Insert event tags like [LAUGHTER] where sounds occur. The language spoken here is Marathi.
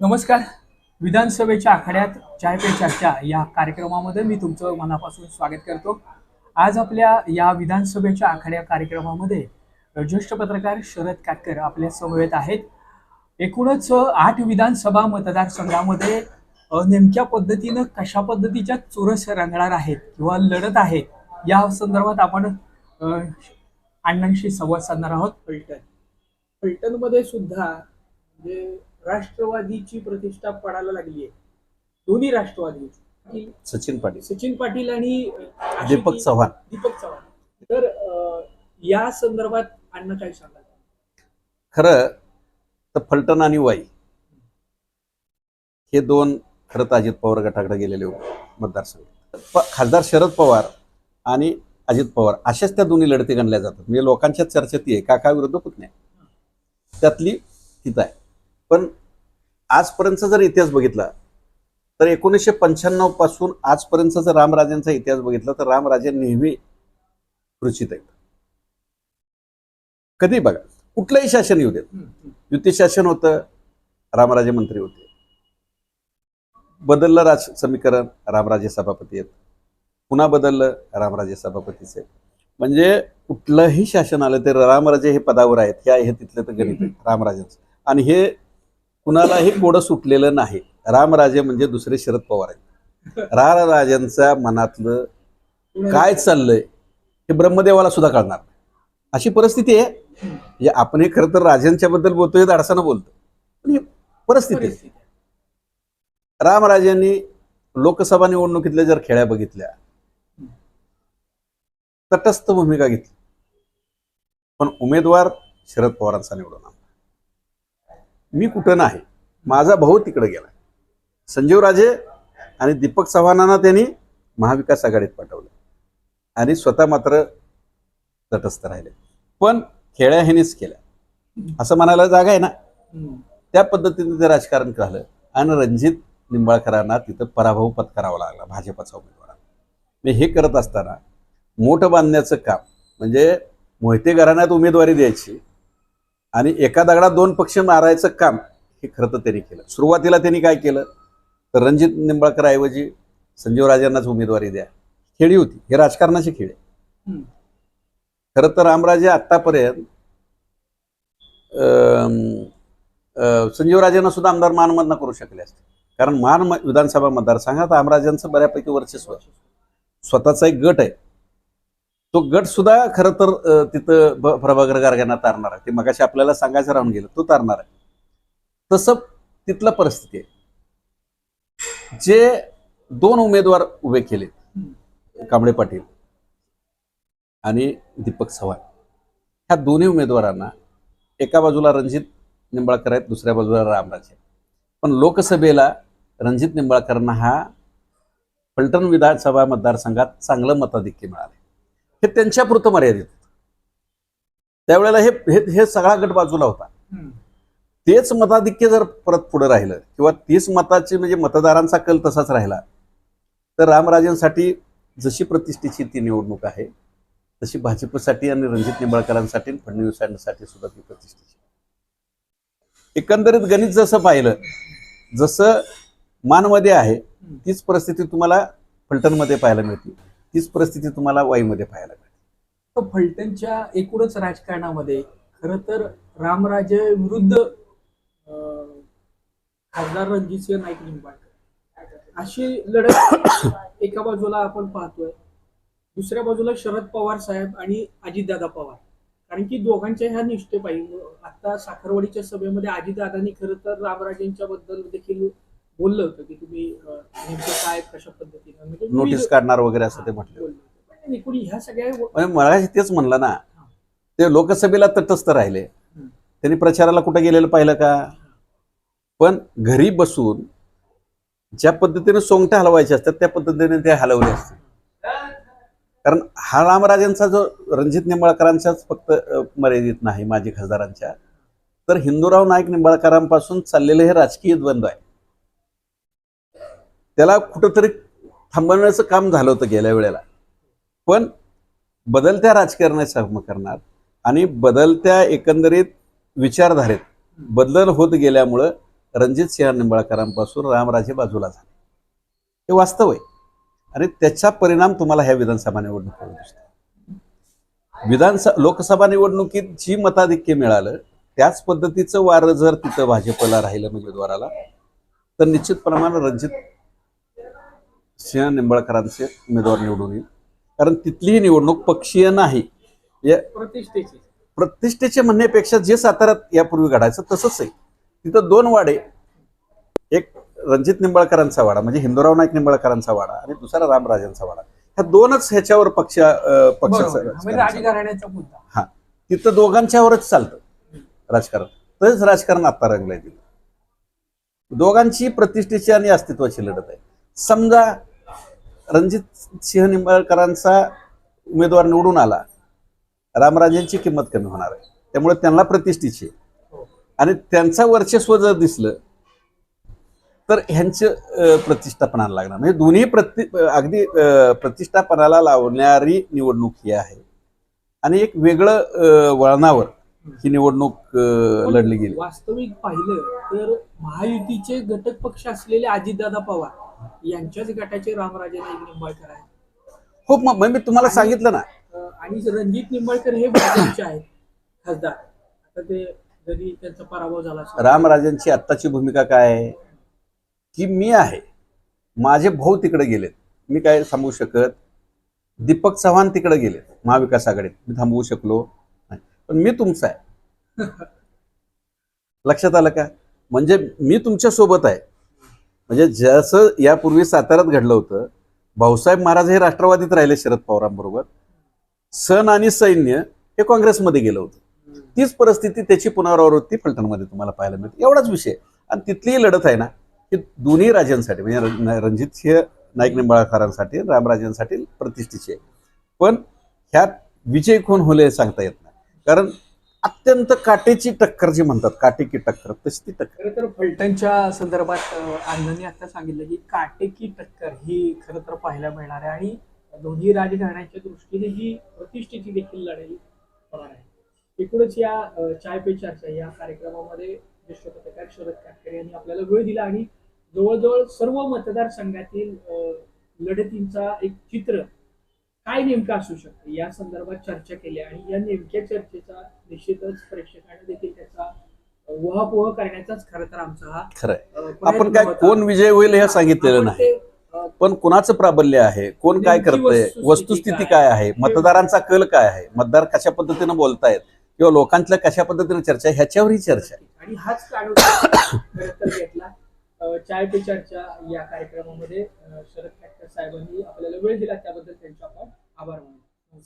नमस्कार. विधानसभेच्या आखाड्यात चाय पे चर्चा या कार्यक्रमामध्ये मी तुमचं मनापासून स्वागत करतो. आज आपल्या या विधानसभेच्या आखाड्या कार्यक्रमामध्ये ज्येष्ठ पत्रकार शरद काटकर आपल्या समवेत आहेत. एकूणच आठ विधानसभा मतदारसंघामध्ये नेमक्या पद्धतीनं कशा पद्धतीच्या चुरस रंगणार आहेत किंवा लढत आहेत या संदर्भात आपण अण्णांशी संवाद साधणार आहोत. फलटण फलटणमध्ये सुद्धा म्हणजे राष्ट्रवादीची प्रतिष्ठा पडायला लागली आहे. दोन्ही राष्ट्रवादी सचिन पाटील. सचिन पाटील आणि दीपक चव्हाण. दीपक चव्हाण. तर या संदर्भात अण्णा काय सांगाल खरं तर फलटण आणि वाई हे दोन खरं तर अजित पवार गटाकडे गेलेले मतदारसंघ. खासदार शरद पवार आणि अजित पवार अशाच त्या दोन्ही लढती गणल्या जातात. म्हणजे लोकांच्या चर्चेत आहे काका विरुद्ध पुतण्या त्यातली तिथं आहे. पण आजपर्यंत जर इतिहास बघितला तर एकोणीसशे पंच्याण्णवपासून आजपर्यंत जर रामराजेंचा इतिहास बघितला तर रामराजे नेहमी रुचित आहेत. कधी बघा कुठलंही शासन येऊ देत युती शासन होतं रामराजे मंत्री होते. बदललं राज समीकरण रामराजे सभापती आहेत. पुन्हा बदललं रामराजे सभापतीच आहेत. म्हणजे कुठलंही शासन आलं तर रामराजे हे पदावर आहेत ह्या हे तिथलं तर गणित आहे रामराजेंचं. आणि हे कुणालाही कोडं सुटलेलं नाही. रामराजे म्हणजे दुसरे शरद पवार आहेत. रामराजेंच्या मनातलं काय चाललंय हे ब्रह्मदेवाला सुद्धा कळणार. अशी परिस्थिती आहे. म्हणजे आपण हे खरं तर राजांच्या बद्दल बोलतोय धाडसानं बोलतो पण ही परिस्थिती आहे. रामराजांनी लोकसभा निवडणुकीतल्या जर खेळ्या बघितल्या तटस्थ भूमिका घेतली. पण उमेदवार शरद पवारांचा निवडून आला. मी कुठं नाही. माझा भाऊ तिकडे गेला संजीव राजे आणि दीपक चव्हाणांना त्यांनी महाविकास आघाडीत पाठवलं. आणि स्वतः मात्र तटस्थ राहिले. पण खेळ्या ह्यानीच केल्या. असं म्हणायला जागा आहे ना? त्या पद्धतीने ते राजकारण झालं. आणि रणजित निंबाळकरांना तिथं पराभव पत्करावा लागला भाजपचा उमेदवार. मी हे करत असताना मोठं बांधण्याचं काम म्हणजे मोहिते घराण्यात उमेदवारी द्यायची आणि एका दगडात दोन पक्ष मारायचं काम हे खरं तर त्यांनी केलं. सुरुवातीला त्यांनी काय केलं? तर रणजित निंबाळकर ऐवजी संजीव राजांनाच उमेदवारी द्या. खेळी होती. हे राजकारणाची खेळ. आहे. खरं तर रामराजे आत्तापर्यंत संजीवराजेंना सुद्धा आमदार मानमधनं करू शकले असते. कारण मान विधानसभा मतदारसंघात रामराजांचं बऱ्यापैकी वर्चस्व. स्वतःचा एक गट आहे. तो गट सुद्धा खरं तर तिथं प्रभाकर गारग्यांना तारणार आहे. ते मगाशी आपल्याला सांगायचं राहून गेलं तो तारणार आहे. तसं तिथलं परिस्थिती आहे. जे दोन उमेदवार उभे केले कांबळे पाटील आणि दीपक चव्हाण ह्या दोन्ही उमेदवारांना एका बाजूला रणजित निंबाळकर आहेत दुसऱ्या बाजूला रामराजे पण लोकसभेला रणजित निंबाळकरांना हा फलटण विधानसभा मतदारसंघात चांगलं मताधिक्य मिळाले हे त्यांच्यापुरतं मर्यादित होतं. त्यावेळेला हे हे- सगळा गट बाजूला होता. तेच मताधिक्य जर परत पुढे राहिलं किंवा तीच मताची म्हणजे मतदारांचा कल तसाच राहिला तर रामराजेंसाठी जशी प्रतिष्ठेची ती निवडणूक आहे तशी भाजपसाठी आणि रणजित निंबाळकरांसाठी फडणवीसांसाठी सुद्धा ती प्रतिष्ठेची एकंदरीत गणित जसं पाहिलं जसं मानमध्ये आहे तीच परिस्थिती तुम्हाला फलटणमध्ये पाहायला मिळते तीच परिस्थिती तुम्हाला वाईमध्ये पाहायला मिळते. फलटणच्या एकूणच राजकारणामध्ये खर तर रामराजे विरुद्ध अं, खासदार रणजितसिंह नाईक निंबाळकर. अशी लढत [COUGHS] एका बाजूला आपण पाहतोय दुसऱ्या बाजूला शरद पवार साहेब आणि अजितदादा पवार. कारण की दोघांच्या ह्या निष्ठेपायी आता साखरवाडीच्या सभेमध्ये अजितदादांनी खरं तर रामराजेंच्या बद्दल देखील बोललं होतं की तुम्ही नेमकं काय कशा पद्धतीनं? म्हणजे नोटीस काढणार वगैरे असं ते म्हटलं. बोललं. होतं. पण एकूण ह्या सगळ्या म्हणजे मगाशी तेच म्हणलं ना. ते लोकसभेला तटस्थ राहिले. त्यांनी प्रचाराला कुठं गेलेलं पाहिलं का? पण घरी बसून ज्या पद्धतीने सोंगट्या हलवायच्या असतात त्या पद्धतीने ते हलवले असते. कारण हा रामराजेंचा जो रणजित निंबाळकरांच्याच फक्त अ, मर्यादित नाही माजी खासदारांच्या. तर हिंदूराव नाईक निंबाळकरांपासून चाललेलं हे राजकीय द्वंद्व आहे. त्याला कुठंतरी थांबवण्याचं काम झालं होतं गेल्या वेळेला. पण बदलत्या राजकारणाचा करणार आणि बदलत्या एकंदरीत विचारधारेत बदल होत गेल्यामुळं रणजित सिंह निंबाळकरांपासून रामराजे बाजूला झाले. हे वास्तव आहे. आणि त्याचा परिणाम तुम्हाला ह्या विधानसभा निवडणुकीवर दिसतो. विधानसभा लोकसभा निवडणुकीत जी मताधिक्य मिळालं त्याच पद्धतीचं वारं जर तिथं भाजपला राहिलं उमेदवाराला तर निश्चित प्रमाणात रणजित सिंह निंबाळकरांचे उमेदवार निवडून येईल. कारण तिथलीही निवडणूक पक्षीय नाही. या प्रतिष्ठेची. प्रतिष्ठेचे म्हणण्यापेक्षा जे साताऱ्यात यापूर्वी घडायचं तसंच आहे. तिथं दोन वाडे एक रणजित निंबाळकरांचा वाडा म्हणजे हिंदूराव नाईक निंबाळकरांचा वाडा आणि दुसरा रामराजांचा वाडा. ह्या दोनच ह्याच्यावर पक्ष पक्षाचं म्हणजे मुद्दा. तिथं दोघांच्यावरच चालतं राजकारण. तसंच राजकारण आता रंगलंय तिथं. दोघांची प्रतिष्ठेची आणि अस्तित्वाची लढत आहे. समजा रणजित सिंह निंबाळकरांचा उमेदवार निवडून आला रामराजेंची किंमत कमी होणार आहे त्यामुळे त्यांना प्रतिष्ठेची. हो. आणि त्यांचं वर्चस्व जर दिसलं तर ह्यांचं अं, प्रतिष्ठापनाला लागणार म्हणजे दोन्ही प्रति अगदी अं, प्रतिष्ठापनाला लावणारी निवडणूक ही आहे आणि एक वेगळं वळणावर ही निवडणूक लढली गेली वास्तविक पाहिलं तर महायुतीचे घटक पक्ष असलेले अजितदादा पवार यांच्याच गटाचे रामराजे नाईक निंबाळकर आहेत. हो मग मग मी तुम्हाला सांगितलं ना. अं, आणि रणजित निंबाळकर हे भाजपचे आहेत खासदार. आता ते जरी त्यांचा पराभव झाला असेल. रामराजांची आत्ताची भूमिका काय आहे? की मी आहे. माझे भाऊ तिकडे गेलेत. मी काय थांबवू शकत? दीपक चव्हाण तिकडे गेलेत महाविकास आघाडीत. मी थांबवू शकलो नाही. पण मी तुमचा आहे. [LAUGHS] लक्षात आलं का? म्हणजे मी तुमच्यासोबत आहे. म्हणजे जसं यापूर्वी साताऱ्यात घडलं होतं भाऊसाहेब महाराज हे राष्ट्रवादीत राहिले शरद पवारांबरोबर. सण आणि सैन्य हे काँग्रेसमध्ये गेलं होतं. तीच परिस्थिती त्याची पुनरावृत्ती फलटणमध्ये तुम्हाला पाहायला मिळते. एवढाच विषय. आणि तिथलीही लढत आहे ना की दोन्ही राजांसाठी म्हणजे रणजित सिंह नाईक निंबाळकरांसाठी रामराजांसाठी प्रतिष्ठेची आहे. पण ह्यात विजय कोण होले सांगता येत नाही. कारण अत्यंत काटेची टक्कर जी म्हणतात काटेकी टक्कर तशी ती टक्कर. खरं तर फलटणच्या संदर्भात अं, अण्णांनी आता सांगितलं की काटेकी टक्कर ही खरं तर पाहायला मिळणार आहे आणि दोन्ही राजघराण्याच्या दृष्टीने ही प्रतिष्ठेची देखील लढाई होणार आहे. एकूणच या चाय पे चर्चा या कार्यक्रमामध्ये ज्येष्ठ पत्रकार शरद काटकर यांनी आपल्याला वेळ दिला आणि जवळजवळ सर्व मतदारसंघातील लढतींचा एक चित्र काय नेमकं असू शकतं? या संदर्भात चर्चा केली आणि या नेमक्या चर्चेचा निश्चितच प्रेक्षकांना देखील त्याचा उहापोह करण्याचाच खरं तर आमचा हा खरंय आपण काय. कोण विजय होईल हे सांगितलेलं नाही. पण कुणाचं प्राबल्य आहे? कोण काय करतंय? वस्तुस्थिती काय आहे? मतदारांचा कल काय आहे? मतदार कशा पद्धतीनं बोलतायत? किंवा लोकांच्या कशा पद्धतीने चर्चा आहे? ह्याच्यावर ही चर्चा आहे. आणि हाच काढून [COUGHS] तर घेतला. चाय पे चर्चा या कार्यक्रमामध्ये शरद फॅक्टर साहेबांनी आपल्याला वेळ दिला त्याबद्दल त्यांच्या आपण आभार मानतो.